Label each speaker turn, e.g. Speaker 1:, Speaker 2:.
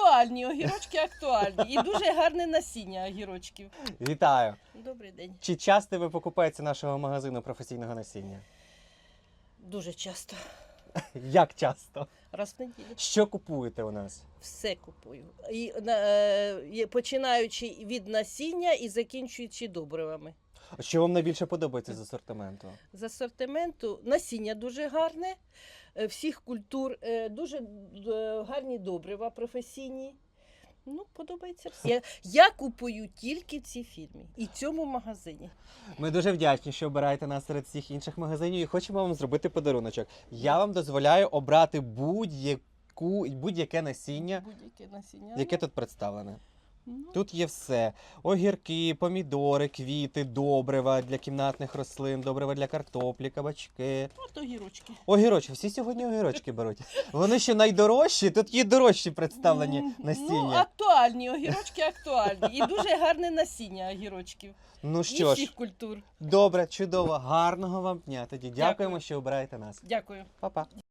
Speaker 1: актуальні, огірочки актуальні. І дуже гарне насіння огірочків.
Speaker 2: Вітаю!
Speaker 1: Добрий день.
Speaker 2: Чи часто ви покупаєте нашого магазину професійного насіння?
Speaker 1: Дуже часто.
Speaker 2: Як часто?
Speaker 1: Раз в неділю.
Speaker 2: Що купуєте у нас?
Speaker 1: Все купую. І, на- е, починаючи від насіння і закінчуючи добривами.
Speaker 2: Що вам найбільше подобається з асортименту?
Speaker 1: З асортименту насіння дуже гарне, е, всіх культур, е, дуже е, гарні добрива професійні. Ну, подобається все. Я, я купую тільки в цій фірмі і цьому магазині.
Speaker 2: Ми дуже вдячні, що обираєте нас серед всіх інших магазинів і хочемо вам зробити подаруночок. Я вам дозволяю обрати будь-яку будь-яке насіння,
Speaker 1: Будь-яке насіння.
Speaker 2: яке тут представлене.
Speaker 1: Ну,
Speaker 2: Тут є все: огірки, помідори, квіти, добрива для кімнатних рослин, добрива для картоплі, кабачки.
Speaker 1: от огірочки.
Speaker 2: Огірочки, всі сьогодні огірочки беруть. Вони ще найдорожчі, тут є дорожчі представлені
Speaker 1: М, Ну,
Speaker 2: насіння.
Speaker 1: актуальні, огірочки актуальні. І дуже гарне насіння огірочків.
Speaker 2: Ну що ж,
Speaker 1: культур.
Speaker 2: добре, чудово, гарного вам дня. Тоді дякуємо,
Speaker 1: Дякую.
Speaker 2: що обираєте нас.
Speaker 1: Дякую.
Speaker 2: Па-па.